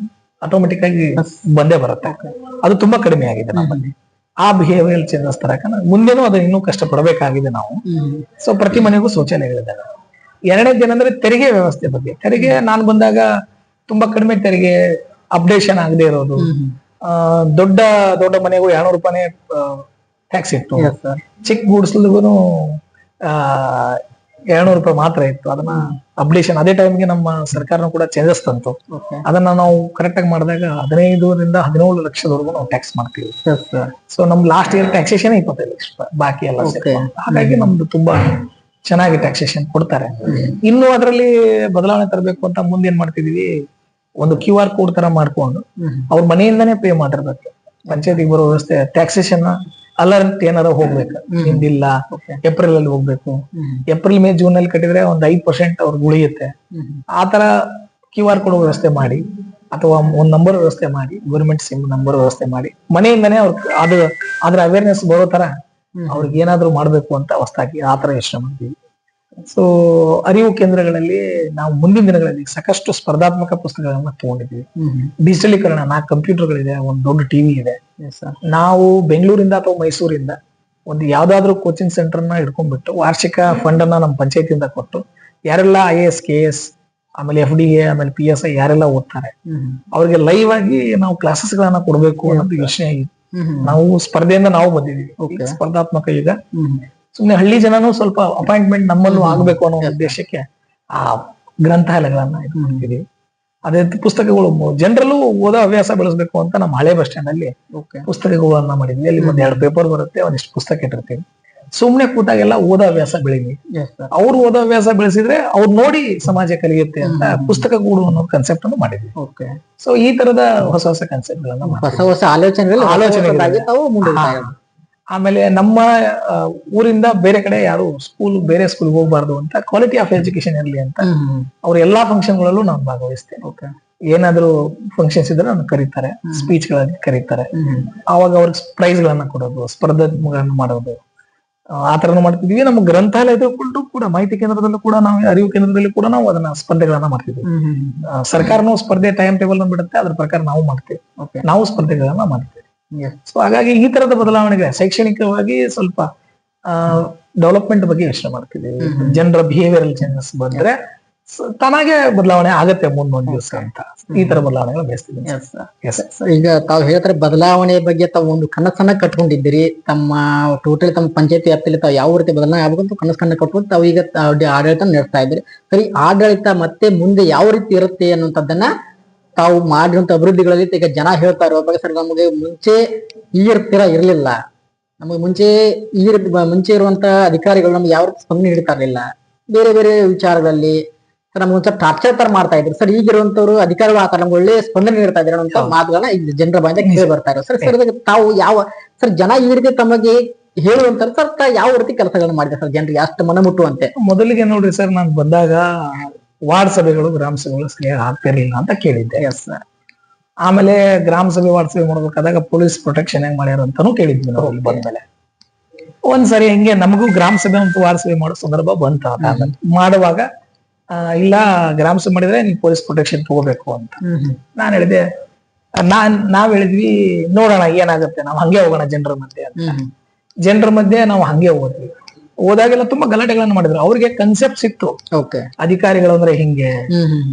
ಆಟೋಮೆಟಿಕ್ ಆಗಿ ಬಂದೇ ಬರುತ್ತೆ. ಅದು ತುಂಬಾ ಕಡಿಮೆ ಆಗಿದೆ ನಮ್ಮಲ್ಲಿ. ಆ ಬಿಹೇವಿಯರ್ ಚೇಂಜಸ್ ತರಕ ಮುಂದೆನೂ ಅದನ್ನ ಇನ್ನೂ ಕಷ್ಟ ಪಡಬೇಕಾಗಿದೆ ನಾವು ಸೊ ಪ್ರತಿ ಮನೆಗೂ ಶೌಚಾಲಯಗಳಿದ್ದಾವೆ ಎರಡನೇದೇನಂದ್ರೆ ತೆರಿಗೆ ವ್ಯವಸ್ಥೆ ಬಗ್ಗೆ. ತೆರಿಗೆ ನಾನು ಬಂದಾಗ ತುಂಬಾ ಕಡಿಮೆ ತೆರಿಗೆ ಅಪ್ಡೇಷನ್ ಆಗದೆ ಇರೋದು. ದೊಡ್ಡ ದೊಡ್ಡ ಮನೆಗೂ ಎರಡ್ನೂರು ರೂಪಾಯಿ ಟ್ಯಾಕ್ಸ್ ಇತ್ತು. ಚಿಕ್ಕ ಗೂಡ್ಸ್ಲಿಗೂ ಎರಡ್ನೂರು ರೂಪಾಯಿ ಮಾತ್ರ ಇತ್ತು. ಅದನ್ನ ಅಪ್ಡೇಷನ್ ಅದೇ ಟೈಮ್ಗೆ ನಮ್ಮ ಸರ್ಕಾರನೂ ಕೂಡ ಚೇಂಜಸ್ ತಂತು. ಅದನ್ನ ನಾವು ಕರೆಕ್ಟ್ ಆಗಿ ಮಾಡಿದಾಗ ಹದಿನೈದರಿಂದ ಹದಿನೇಳು ಲಕ್ಷದವರೆಗೂ ನಾವು ಟ್ಯಾಕ್ಸ್ ಮಾಡ್ತೀವಿ. ಸೊ ನಮ್ ಲಾಸ್ಟ್ ಇಯರ್ ಟ್ಯಾಕ್ಸೇಷನ್ ಇಪ್ಪತ್ತೈದು ಲಕ್ಷ ರೂಪಾಯಿ ಬಾಕಿ ಎಲ್ಲ. ಹಾಗಾಗಿ ನಮ್ದು ತುಂಬಾ ಚೆನ್ನಾಗಿ ಟ್ಯಾಕ್ಸೇಷನ್ ಕೊಡ್ತಾರೆ. ಇನ್ನು ಅದರಲ್ಲಿ ಬದಲಾವಣೆ ತರಬೇಕು ಅಂತ ಮುಂದೇನ್ ಏನ್ ಮಾಡ್ತಿದೀವಿ? ಒಂದು ಕ್ಯೂ ಆರ್ ಕೋಡ್ ತರ ಮಾಡ್ಕೊಂಡು ಅವ್ರ ಮನೆಯಿಂದಾನೇ ಪೇ ಮಾಡಿರ್ಬೇಕು. ಪಂಚಾಯತಿಗೆ ಬರೋ ವ್ಯವಸ್ಥೆ ಟ್ಯಾಕ್ಸೇಷನ್ ಅಲರ್ಟ್ ಏನಾರ ಹೋಗ್ಬೇಕು. ಇಲ್ಲ ಏಪ್ರಿಲ್ ಅಲ್ಲಿ ಹೋಗ್ಬೇಕು. ಏಪ್ರಿಲ್ ಮೇ ಜೂನ್ ಅಲ್ಲಿ ಕಟ್ಟಿದ್ರೆ ಒಂದ್ ಐದ್ ಪರ್ಸೆಂಟ್ ಅವ್ರಿಗೆ ಉಳಿಯುತ್ತೆ. ಆತರ ತರ ಕ್ಯೂ ಆರ್ ಕೋಡ್ ವ್ಯವಸ್ಥೆ ಮಾಡಿ ಅಥವಾ ಒಂದ್ ನಂಬರ್ ವ್ಯವಸ್ಥೆ ಮಾಡಿ ಗೌರ್ಮೆಂಟ್ ಸಿಮ್ ನಂಬರ್ ವ್ಯವಸ್ಥೆ ಮಾಡಿ ಮನೆಯಿಂದನೇ ಅವ್ರ ಅದು ಅದ್ರ ಅವೇರ್ನೆಸ್ ಬರೋ ತರ ಅವ್ರಿಗೆ ಏನಾದ್ರು ಮಾಡ್ಬೇಕು ಅಂತ ಹೊಸದಾಗಿ ಆತರ ತರ ಯೋಚನೆ ಮಾಡ್ತೀವಿ. ಸೊ ಅರಿವು ಕೇಂದ್ರಗಳಲ್ಲಿ ನಾವು ಮುಂದಿನ ದಿನಗಳಲ್ಲಿ ಸಾಕಷ್ಟು ಸ್ಪರ್ಧಾತ್ಮಕ ಪುಸ್ತಕಗಳನ್ನ ತಗೊಂಡಿದ್ದೀವಿ. ಡಿಜಿಟಲೀಕರಣ ನಾಲ್ಕು ಕಂಪ್ಯೂಟರ್ಗಳಿದೆ ಒಂದ್ ದೊಡ್ಡ ಟಿವಿ ಇದೆ. ನಾವು ಬೆಂಗಳೂರಿಂದ ಅಥವಾ ಮೈಸೂರಿಂದ ಒಂದು ಯಾವ್ದಾದ್ರು ಕೋಚಿಂಗ್ ಸೆಂಟರ್ನ ಇಟ್ಕೊಂಡ್ಬಿಟ್ಟು ವಾರ್ಷಿಕ ಫಂಡ್ ಅನ್ನ ನಮ್ಮ ಪಂಚಾಯತಿಯಿಂದ ಕೊಟ್ಟು ಯಾರೆಲ್ಲ ಐ ಎಸ್ ಕೆ ಎಸ್ ಆಮೇಲೆ ಎಫ್ ಡಿ ಎ ಆಮೇಲೆ ಪಿ ಎಸ್ ಐ ಯಾರೆಲ್ಲ ಓದ್ತಾರೆ ಅವ್ರಿಗೆ ಲೈವ್ ಆಗಿ ನಾವು ಕ್ಲಾಸಸ್ ಗಳನ್ನ ಕೊಡ್ಬೇಕು ಅನ್ನೋದು ಯೋಚನೆ ಆಗಿದೆ ನಾವು ಸ್ಪರ್ಧೆಯಿಂದ ನಾವು ಬಂದಿದೀವಿ ಸ್ಪರ್ಧಾತ್ಮಕ ಈಗ ಸುಮ್ನೆ ಹಳ್ಳಿ ಜನನು ಸ್ವಲ್ಪ ಅಪಾಯಿಂಟ್ಮೆಂಟ್ ನಮ್ಮಲ್ಲೂ ಆಗ್ಬೇಕು ಅನ್ನೋ ಉದ್ದೇಶಕ್ಕೆ ಆ ಗ್ರಂಥಾಲಯಗಳನ್ನ ಇದು ಮಾಡ್ತೀವಿ ಅದೇ ಪುಸ್ತಕಗಳು ಜನರಲ್ಲೂ ಓದೋ ಹವ್ಯಾಸ ಬೆಳೆಸಬೇಕು ಅಂತ ನಮ್ಮ ಹಳೆ ಬಸ್ ಸ್ಟ್ಯಾಂಡ್ ಅಲ್ಲಿ ಓಕೆ ಪುಸ್ತಕಗಳನ್ನ ಮಾಡಿದ್ವಿ. ಅಲ್ಲಿ ಒಂದ್ ಎರಡು ಪೇಪರ್ ಬರುತ್ತೆ ಒಂದಿಷ್ಟು ಪುಸ್ತಕ ಇಟ್ಟಿರ್ತೀವಿ. ಸುಮ್ನೆ ಕೂತಾಗೆಲ್ಲ ಓದೋ ಹವ್ಯಾಸ ಬೆಳೀಲಿ. ಅವ್ರು ಓದೋ ಹವ್ಯಾಸ ಬೆಳೆಸಿದ್ರೆ ಅವ್ರ ನೋಡಿ ಸಮಾಜ ಕಲಿಯುತ್ತೆ ಅಂತ ಪುಸ್ತಕ ಗೂಡು ಅನ್ನೋ ಕನ್ಸೆಪ್ಟ್ ಅನ್ನು ಮಾಡಿದ್ವಿ. ಓಕೆ ಸೊ ಈ ತರದ ಹೊಸ ಹೊಸ ಕನ್ಸೆಪ್ಟ್ ಗಳನ್ನ ಹೊಸ. ಹೊಸ ಆಲೋಚನೆ ಆಲೋಚನೆಗಳಿದೆ. ಆಮೇಲೆ ನಮ್ಮ ಊರಿಂದ ಬೇರೆ ಕಡೆ ಯಾರು ಸ್ಕೂಲ್ ಬೇರೆ ಸ್ಕೂಲ್ ಹೋಗ್ಬಾರ್ದು ಅಂತ ಕ್ವಾಲಿಟಿ ಆಫ್ ಎಜುಕೇಶನ್ ಇರಲಿ ಅಂತ ಅವ್ರ ಎಲ್ಲಾ ಫಂಕ್ಷನ್ ಗಳಲ್ಲೂ ನಾನು ಭಾಗವಹಿಸ್ತೇನೆ. ಓಕೆ ಏನಾದ್ರೂ ಫಂಕ್ಷನ್ಸ್ ಇದ್ರೆ ನಾನು ಕರೀತಾರೆ ಸ್ಪೀಚ್ಗಳಲ್ಲಿ ಕರೀತಾರೆ. ಅವಾಗ ಅವ್ರಿಗೆ ಪ್ರೈಸ್ ಗಳನ್ನ ಕೊಡೋದು ಸ್ಪರ್ಧಾತ್ಮಕಗಳನ್ನ ಮಾಡೋದು. ಆ, ತರ ತರನು ಮಾಡ್ತಿದ್ವಿ ನಮ್ಮ ಗ್ರಂಥಾಲಯದಲ್ಲೂ ಕೂಡ ಮಾಹಿತಿ ಕೇಂದ್ರದಲ್ಲೂ ಕೂಡ ನಾವು ಅರಿವು ಕೇಂದ್ರದಲ್ಲಿ ಕೂಡ ನಾವು ಅದನ್ನ ಸ್ಪರ್ಧೆಗಳನ್ನ ಮಾಡ್ತಿದ್ವಿ ಸರ್ಕಾರನು ಸ್ಪರ್ಧೆ ಟೈಮ್ ಟೇಬಲ್ ಬಿಡುತ್ತೆ ಅದ್ರ ಪ್ರಕಾರ ನಾವು ಮಾಡ್ತೀವಿ. ನಾವು ಸ್ಪರ್ಧೆಗಳನ್ನ ಮಾಡ್ತೀವಿ. ಸೊ ಹಾಗಾಗಿ ಈ ತರದ ಬದಲಾವಣೆಗೆ ಶೈಕ್ಷಣಿಕವಾಗಿ ಸ್ವಲ್ಪ ಡೆವಲಪ್ಮೆಂಟ್ ಬಗ್ಗೆ ಯೋಚನೆ ಮಾಡ್ತಿದ್ದೀವಿ ಜನರ ಬಿಹೇವಿಯರಲ್ ಚೇಂಜಸ್ ಬಂದ್ರೆ ತನಗೆ ಬದಲಾವಣೆ ಆಗತ್ತೆ ಮುಂದೊಂದು ದಿವಸ ಅಂತ. ಈ ತರ ಬದಲಾವಣೆಗಳು ಬಯಸ್ತಿದ್ದೀನಿ ಈಗ ತಾವು ಹೇಳ್ತಾರೆ ಬದಲಾವಣೆ ಬಗ್ಗೆ ತಾವು ಒಂದು ಕನಸನ್ನ ಕಟ್ಕೊಂಡಿದ್ದೀರಿ. ತಮ್ಮ ಟೋಟಲ್ ತಮ್ಮ ಪಂಚಾಯತಿ ವ್ಯಾಪ್ತಿಯಲ್ಲಿ ತಾವು ಯಾವ ರೀತಿ ಬದಲಾವಣೆ ಅಂತ ಕನಸನ್ನ ಕಟ್ಕೊಂಡು ತಾವು ಈಗ ಆಡಳಿತ ನಡೆಸ್ತಾ ಇದ್ದೀರಿ. ಸರಿ ಆಡಳಿತ ಮತ್ತೆ ಮುಂದೆ ಯಾವ ರೀತಿ ಇರುತ್ತೆ ಅನ್ನುವಂಥದ್ದನ್ನ ತಾವು ಮಾಡಿರುವಂತ ಅಭಿವೃದ್ಧಿಗಳಲ್ಲಿ ಈಗ ಜನ ಹೇಳ್ತಾ ಇರೋ ಸರ್ ನಮಗೆ ಮುಂಚೆ ಈ ತೀರ ಇರಲಿಲ್ಲ. ನಮಗೆ ಮುಂಚೆ ಈ ಮುಂಚೆ ಇರುವಂತ ಅಧಿಕಾರಿಗಳು ನಮ್ಗೆ ಯಾವ ರೀತಿ ಸ್ಪಂದನೆ ನೀಡ್ತಾ ಇರಲಿಲ್ಲ. ಬೇರೆ ಬೇರೆ ವಿಚಾರಗಳಲ್ಲಿ ನಮ್ಗೆ ಒಂದ್ಸಲ ಟಾರ್ಚರ್ ತರ ಮಾಡ್ತಾ ಇದ್ರು. ಸರ್ ಈಗಿರುವಂತವ್ರು ಅಧಿಕಾರಿಗಳು ಆತ ನಮ್ಗೆ ಒಳ್ಳೆ ಸ್ಪಂದನೆ ನೀಡ್ತಾ ಇದ್ರು ಅನ್ನೋ ಹೌದು. ಮಾತುಗಳನ್ನ ಈಗ ಜನರ ಬಾಯಿಂದ ಕೇಳಿ ಬರ್ತಾ ಇರೋ ಸರ್ ಸರ್ ತಾವು ಯಾವ ಸರ್ ಜನ ಈ ರೀತಿ ತಮಗೆ ಹೇಳುವಂತ ಸರ್ ಯಾವ ರೀತಿ ಕೆಲಸಗಳನ್ನ ಮಾಡಿದೆ ಸರ್ ಜನರಿಗೆ? ಅಷ್ಟು ಮನ ಮುಟ್ಟುವಂತೆ ಮೊದಲಿಗೆ ನೋಡ್ರಿ ಸರ್ ನಾನು ಬಂದಾಗ ವಾರ್ಡ್ ಸಭೆಗಳು ಗ್ರಾಮ ಸಭೆಗಳು ಸರಿಯಾಗಿ ಆಗ್ತಿರ್ಲಿಲ್ಲ ಅಂತ ಕೇಳಿದ್ದೆ. ಎಸ್ ಸರ್ ಆಮೇಲೆ ಗ್ರಾಮ ಸಭೆ ವಾರ್ಡ್ ಸಭೆ ಮಾಡ್ಬೇಕಾದಾಗ ಪೊಲೀಸ್ ಪ್ರೊಟೆಕ್ಷನ್ ಹೆಂಗ್ ಮಾಡ್ಯಾರ ಅಂತಾನು ಕೇಳಿದ್ವಿ ನಾವು ಇಲ್ಲಿ ಬಂದ್ಮೇಲೆ ಒಂದ್ಸರಿ ಹಿಂಗೆ ನಮಗೂ ಗ್ರಾಮ ಸಭೆ ಮತ್ತು ವಾರ್ಡ್ ಸಭೆ ಮಾಡೋ ಸಂದರ್ಭ ಬಂತ. ಮಾಡುವಾಗ ಇಲ್ಲ ಗ್ರಾಮ ಸಭೆ ಮಾಡಿದ್ರೆ ನೀವು ಪೊಲೀಸ್ ಪ್ರೊಟೆಕ್ಷನ್ ತಗೋಬೇಕು ಅಂತ. ನಾನ್ ಹೇಳಿದೆ ನಾನ್ ನಾವ್ ಹೇಳಿದ್ವಿ ನೋಡೋಣ ಏನಾಗುತ್ತೆ ನಾವು ಹಂಗೆ ಹೋಗೋಣ ಜನರ ಮಧ್ಯೆ ಅಂತ. ಜನರ ಮಧ್ಯೆ ನಾವು ಹಂಗೆ ಹೋದ್ವಿ. ಹೋದಾಗೆಲ್ಲ ತುಂಬಾ ಗಲಾಟೆಗಳನ್ನ ಮಾಡಿದ್ರು. ಅವ್ರಿಗೆ ಕನ್ಸೆಪ್ಟ್ ಸಿಕ್ತು. ಅಧಿಕಾರಿಗಳು ಅಂದ್ರೆ ಹಿಂಗೆ?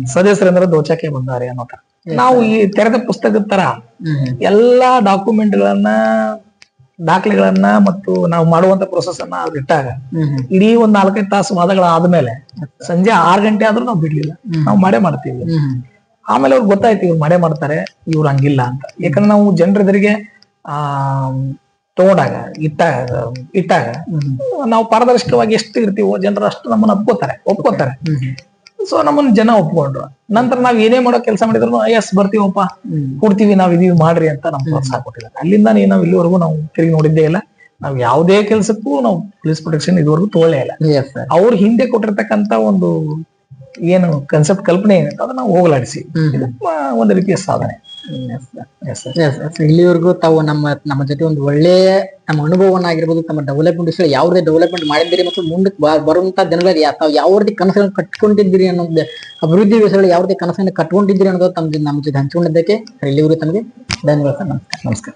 ಸದಸ್ಯರಂದ್ರೆ ದೋಚಕ್ಕೆ ಬಂದಾರೆ ಅನ್ನೋ ತರ. ನಾವು ಈ ತೆರೆದ ಪುಸ್ತಕದ ತರ ಎಲ್ಲಾ ಡಾಕ್ಯುಮೆಂಟ್ ಗಳನ್ನ ದಾಖಲೆಗಳನ್ನ ಮತ್ತು ನಾವು ಮಾಡುವಂತ ಪ್ರೊಸೆಸ್ ಅನ್ನ ಇಟ್ಟಾಗ ಇಡೀ ಒಂದ್ ನಾಲ್ಕೈದು ತಾಸು ವಾದಗಳಾದ್ಮೇಲೆ ಸಂಜೆ ಆರು ಗಂಟೆ ಆದ್ರೂ ನಾವು ಬಿಡ್ಲಿಲ್ಲ. ನಾವು ಮಾಡೇ ಮಾಡ್ತೀವಿ. ಆಮೇಲೆ ಅವ್ರಿಗೆ ಗೊತ್ತಾಯ್ತು ಇವ್ರು ಮಾಡೇ ಮಾಡ್ತಾರೆ ಇವ್ರು ಹಂಗಿಲ್ಲ ಅಂತ. ಯಾಕಂದ್ರೆ ನಾವು ಜನರೆದುರಿಗೆ ಆ ತಗೊಂಡಾಗ ಇಟ್ಟಾಗ ಇಟ್ಟಾಗ ನಾವು ಪಾರದರ್ಶಕವಾಗಿ ಎಷ್ಟು ಇರ್ತೀವೋ ಜನರು ಅಷ್ಟು ನಮ್ಮನ್ನ ಒಪ್ಕೋತಾರೆ ಒಪ್ಕೋತಾರೆ. ಸೊ ನಮ್ಮನ್ನ ಜನ ಒಪ್ಕೊಂಡ್ರು. ನಂತರ ನಾವ್ ಏನೇ ಮಾಡೋ ಕೆಲಸ ಮಾಡಿದ್ರು ಎಸ್ ಬರ್ತೀವಪ್ಪ. ಕೊಡ್ತೀವಿ ನಾವ್ ಇದೀವಿ ಮಾಡ್ರಿ ಅಂತ ನಮ್ ಪ್ರೋತ್ಸಾಹ ಕೊಟ್ಟಿಲ್ಲ ಅಲ್ಲಿಂದ ನಾವು ಇಲ್ಲಿವರೆಗೂ ನಾವು ತಿರುಗಿ ನೋಡಿದ್ದೇ ಇಲ್ಲ. ನಾವ್ ಯಾವುದೇ ಕೆಲಸಕ್ಕೂ ನಾವು ಪೊಲೀಸ್ ಪ್ರೊಟೆಕ್ಷನ್ ಇದುವರೆಗೂ ತಗೊಳ್ಳೇ ಇಲ್ಲ. ಅವ್ರ ಹಿಂದೆ ಕೊಟ್ಟಿರ್ತಕ್ಕಂತ ಒಂದು ಏನು ಕನ್ಸೆಪ್ಟ್ ಕಲ್ಪನೆ ಏನಂತ ಅದನ್ನ ಹೋಗಲಾಡಿಸಿ. ಒಂದ್ ಒಂದು ರೀತಿಯ ಸಾಧನೆ. ಇಲ್ಲಿವರೆಗೂ ತಾವು ನಮ್ಮ ನಮ್ಮ ಜೊತೆ ಒಂದು ಒಳ್ಳೆಯ ನಮ್ಮ ಅನುಭವವನ್ನಾಗಿರ್ಬೋದು, ತಮ್ಮ ಡೆವಲಪ್ಮೆಂಟ್ ವಿಷಯ ಯಾವ್ದೇ ಡೆವಲಪ್ಮೆಂಟ್ ಮಾಡಿದ್ದೀರಿ ಮತ್ತು ಮುಂದಕ್ಕೆ ಬರುವಂತ ದಿನಗಳಲ್ಲಿ ತಾವು ಯಾವ ರೀತಿ ಕನಸುಗಳನ್ನು ಕಟ್ಕೊಂಡಿದ್ದೀರಿ ಅನ್ನೋದು, ಅಭಿವೃದ್ಧಿ ವಿಷಯಗಳು ರೀತಿ ಕನಸನ್ನು ಕಟ್ಕೊಂಡಿದ್ದೀರಿ ಅನ್ನೋದು ತಮ್ಮ ನಮ್ಮ ಜೊತೆ ಹಂಚಿಕೊಂಡಿದ್ದಕ್ಕೆ ಇಲ್ಲಿವರೆಗೂ ತಮಗೆ ಧನ್ಯವಾದ ನಮಸ್ಕಾರ. ನಮಸ್ಕಾರ.